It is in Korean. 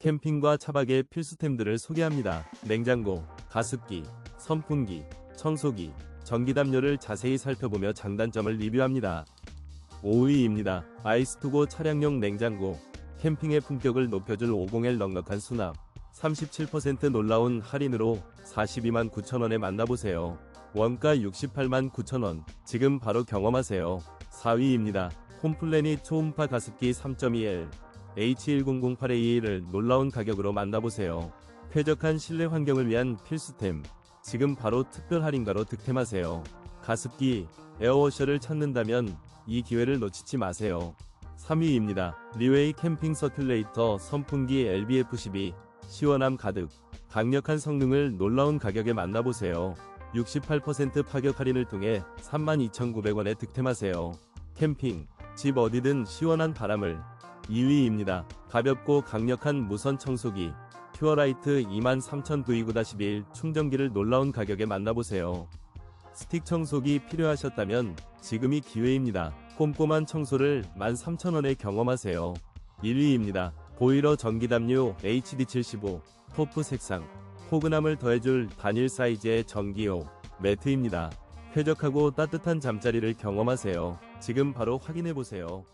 캠핑과 차박의 필수템들을 소개합니다. 냉장고, 가습기, 선풍기, 청소기, 전기담요를 자세히 살펴보며 장단점을 리뷰합니다. 5위입니다. 아이스투고 차량용 냉장고. 캠핑의 품격을 높여줄 50L 넉넉한 수납. 37% 놀라운 할인으로 42만 9천원에 만나보세요. 원가 68만 9천원. 지금 바로 경험하세요. 4위입니다. 홈플래닛 초음파 가습기 3.2L. H1008A를 놀라운 가격으로 만나보세요. 쾌적한 실내 환경을 위한 필수템. 지금 바로 특별 할인가로 득템하세요. 가습기, 에어워셔를 찾는다면 이 기회를 놓치지 마세요. 3위입니다. 리웨이 캠핑 서큘레이터 선풍기 LBF12 시원함 가득 강력한 성능을 놀라운 가격에 만나보세요. 68% 파격 할인을 통해 32,900원에 득템하세요. 캠핑, 집 어디든 시원한 바람을 2위입니다. 가볍고 강력한 무선 청소기 퓨어라이트 23,929-1 충전기를 놀라운 가격에 만나보세요. 스틱 청소기 필요하셨다면 지금이 기회입니다. 꼼꼼한 청소를 13,000원에 경험하세요. 1위입니다. 보일러 전기담요 HD75 토프 색상 포근함을 더해줄 단일 사이즈의 전기용 매트입니다. 쾌적하고 따뜻한 잠자리를 경험하세요. 지금 바로 확인해보세요.